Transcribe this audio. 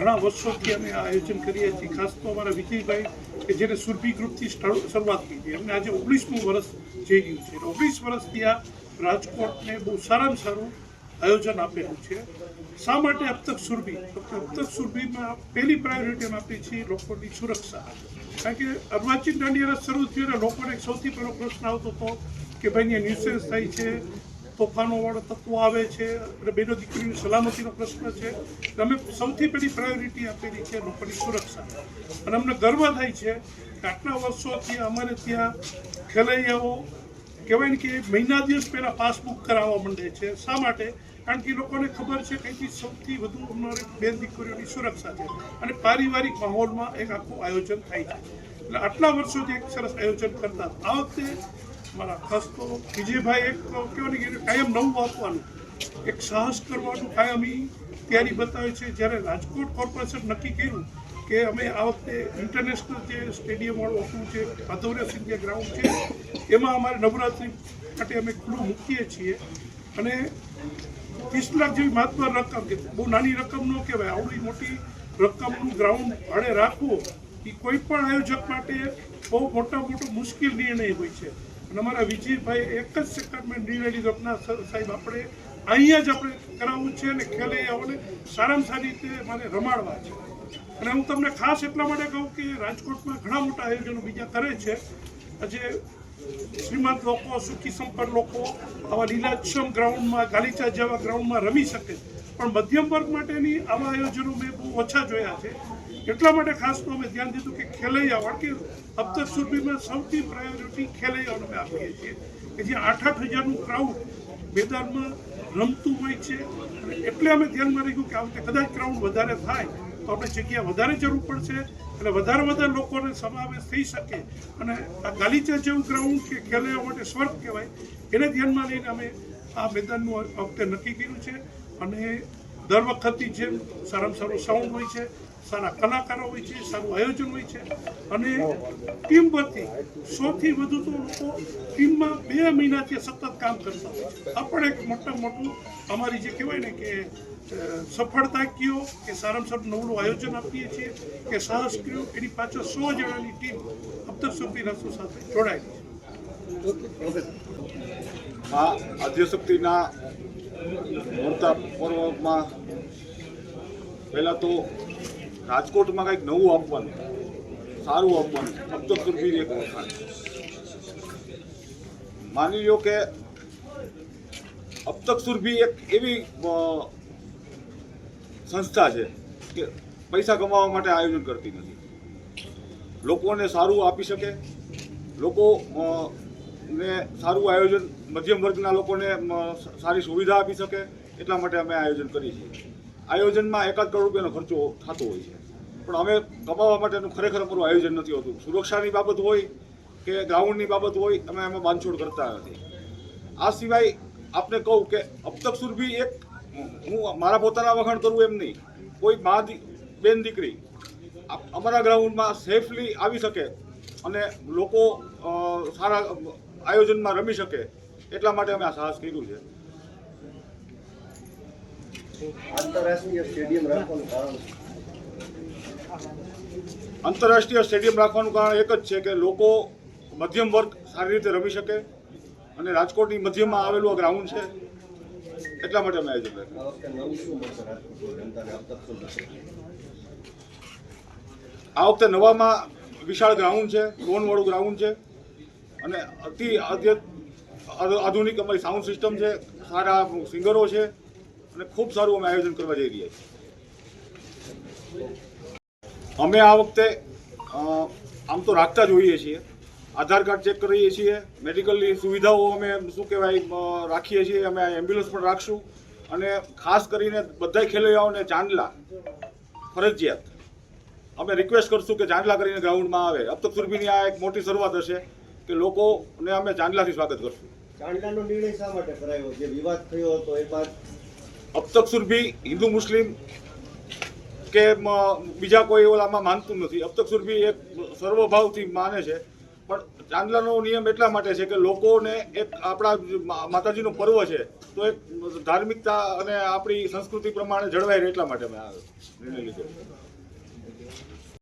ઘણા વર્ષોથી અમે આ આયોજન કરીએ છીએ. ખાસ તો અમારા વિજયભાઈ કે જેને સુરભી ગ્રુપથી શરૂઆત કરી હતી એમને આજે ઓગણીસમું વર્ષ જઈ ગયું છે. ઓગણીસ વર્ષથી આ રાજકોટને બહુ સારામાં સારું આયોજન આપેલું છે. શા માટે અબતક સુરભી? અબતક સુરભીમાં પહેલી પ્રાયોરિટી અમે આપીએ છીએ લોકોની સુરક્ષા. કારણ કે અર્વાચીન દાંડિયા શરૂ થયું અને લોકોને સૌથી પહેલો પ્રશ્ન આવતો હતો કે ભાઈ અહીંયા ન્યુસેન્સ થાય છે. તોફાનો વાળા તત્વો આવે છે અને બેનો દીકરીની સલામતીનો પ્રશ્ન છે. એટલે અમે સૌથી પહેલી પ્રાયોરિટી આપેલી છે લોકોની સુરક્ષા. અને અમને ગર્વ થાય છે કે આટલા વર્ષોથી અમારે ત્યાં ખેલૈયાઓ કહેવાય ને કે મહિના દિવસ પહેલાં પાસબુક કરાવવા માંડે છે. શા માટે? કારણ કે લોકોને ખબર છે કે સૌથી વધુ અમારી બેન દીકરીઓની સુરક્ષા છે. અને પારિવારિક માહોલમાં એક આખું આયોજન થાય છે. એટલે આટલા વર્ષોથી એક સરસ આયોજન કરતા આ વખતે મારા ખાસ તો વિજયભાઈ એક કહેવાય ને કે કાયમ નવું આપવાનું એક સાહસ કરવાનું કાયમી તૈયારી બતાવે છે. જ્યારે રાજકોટ કોર્પોરેશન નક્કી કર્યું કે અમે આ વખતે ઇન્ટરનેશનલ જે સ્ટેડિયમ વાળું છે જે સિંધિયા ગ્રાઉન્ડ છે, એમાં અમારે નવરાત્રિ માટે અમે ખુલ્લું મૂકીએ છીએ. અને ત્રીસ લાખ જેવી મહત્વ રકમ, કે બહુ નાની રકમ ન કહેવાય, આવડી મોટી રકમનું ગ્રાઉન્ડ ભાડે રાખવું એ કોઈ પણ આયોજક માટે બહુ મોટા મોટો મુશ્કેલ નિર્ણય હોય છે. અને અમારા વિજયભાઈ એક જ સેક્ટરમેન્ટ નિર્ણય લીધો સાહેબ આપણે અહીંયા જ આપણે કરાવવું છે અને ખેલૈયાઓને સારામાં સારી રીતે મારે રમાડવા છે. અને હું તમને ખાસ એટલા માટે કહું કે રાજકોટમાં ઘણા મોટા આયોજનો બીજા કરે છે. આજે શ્રીમંત લોકો, સુખી સંપન્ન લોકો આવા લીલાક્ષમ ગ્રાઉન્ડમાં ગાલીચા જેવા ગ્રાઉન્ડમાં રમી શકે પણ મધ્યમ વર્ગ માટેની આવા આયોજનો મેં બહુ ઓછા જોયા છે. એટલા માટે ખાસ તો અમે ધ્યાન દીધું કે ખેલૈયા કારણ કે અબતક સુરભીમાં સૌથી પ્રાયોરિટી ખેલૈયાઓને અમે આપીએ છીએ. કે જે આઠ આઠ હજારનું ક્રાઉડ મેદાનમાં રમતું હોય છે. એટલે અમે ધ્યાનમાં રાખ્યું કે આ વખતે કદાચ ક્રાઉડ વધારે થાય તો આપણે જગ્યા વધારે જરૂર પડશે એટલે વધારે વધારે લોકોને સમાવેશ થઈ શકે. અને આ ગાલીચા જેવું ગ્રાઉન્ડ કે ખેલૈયા માટે સ્વર્ગ કહેવાય, એને ધ્યાનમાં લઈને અમે આ મેદાનનું વખતે નક્કી કર્યું છે. અને દર વખતની જેમ સારામાં સારું સાઉન્ડ હોય છે, સારા કલાકારો હોય છે, સારું આયોજન હોય છે, અને ટીમ પરથી સૌથી વધુ તો લોકો ટીમમાં બે મહિનાથી સતત કામ કરતા હોય છે. આ પણ એક મોટા મોટું અમારી જે કહેવાય ને કે સફળતા કયો કે સારામાં સારું નવલું આયોજન આપીએ છીએ કે સાહસ કયો એની પાછળ સો જણાની ટીમ અબતક સુફી રસુ સાથે જોડાયેલી છે. આ આદ્યશક્તિના મૂર્તા પર્વમાં પહેલાં તો રાજકોટમાં કંઈક નવું આપવાનું, સારું આપવાનું અબતક સુરભી એક વખાણ. માની લો કે અબતક સુરભી એક એવી સંસ્થા છે કે પૈસા કમાવા માટે આયોજન કરતી નથી. લોકોને સારું આપી શકે, લોકો ને સારું આયોજન મધ્યમ વર્ગના લોકોને સારી સુવિધા આપી શકે એટલા માટે અમે આયોજન કરીએ છીએ. આયોજનમાં એકાદ કરોડ રૂપિયાનો ખર્ચો થતો હોય છે. પણ અમે કમાવા માટેનું ખરેખર અમારું આયોજન નથી હોતું. સુરક્ષાની બાબત હોય કે ગ્રાઉન્ડની બાબત હોય, અમે એમાં બાંધછોડ કરતા નથી. આ સિવાય આપને કહું કે અબતક સુરભી એક હું મારા પોતાના વખાણ કરું એમ નહીં. કોઈ મા બેન દીકરી અમારા ગ્રાઉન્ડમાં સેફલી આવી શકે અને લોકો સારા આયોજનમાં રમી શકે એટલા માટે અમે આ સાહસ કર્યું છે. આંતરરાષ્ટ્રીય સ્ટેડિયમ રાખવાનું કારણ આંતરરાષ્ટ્રીય સ્ટેડિયમ રાખવાનું કારણ એક જ છે કે લોકો મધ્યમ વર્ગ સારી રીતે રમી શકે અને રાજકોટની મધ્યમાં આવેલું આ ગ્રાઉન્ડ છે એટલા માટે અમે આયોજન આ વખતે નવામાં વિશાળ ગ્રાઉન્ડ છે લોનવાળું ગ્રાઉન્ડ છે. અને અતિ આધુનિક અમારી સાઉન્ડ સિસ્ટમ છે. સારા સિંગરો છે. અને ખૂબ સારું અમે આયોજન કરવા જઈ રહ્યા છીએ. અમે આ વખતે આમ તો રાખતા જ હોઈએ છીએ. આધાર કાર્ડ ચેક કરીએ છીએ. મેડિકલની સુવિધાઓ અમે, શું કહેવાય રાખીએ છીએ. અમે એમ્બ્યુલન્સ પણ રાખશું. અને ખાસ કરીને બધા ખેલૈયાઓને ચાંદલા, ફરજિયાત. અમે રિક્વેસ્ટ કરશું કે ચાંદલા કરીને ગ્રાઉન્ડમાં આવે. અબ તક આ એક મોટી શરૂઆત હશે. કે લોકોને અમે ચાંદલાથી સ્વાગત કરશું. ચાંદલાનો નિર્ણય શા માટે કરાયો? જે વિવાદ થયો હતો એ બાદ અબ તક સુરભી હિન્દુ મુસ્લિમ કે બીજા કોઈ ઓલામાં માનતું નથી. અબ તક સુરભી એક સર્વભાવથી માને છે. પણ ચાંદલાનો નિયમ એટલા માટે છે કે લોકોને એક આપણા માતાજીનો પર્વ છે તો એક ધાર્મિકતા અને આપણી સંસ્કૃતિ પ્રમાણે જળવાય રહે એટલા માટે મેં આ નિર્ણય લીધો.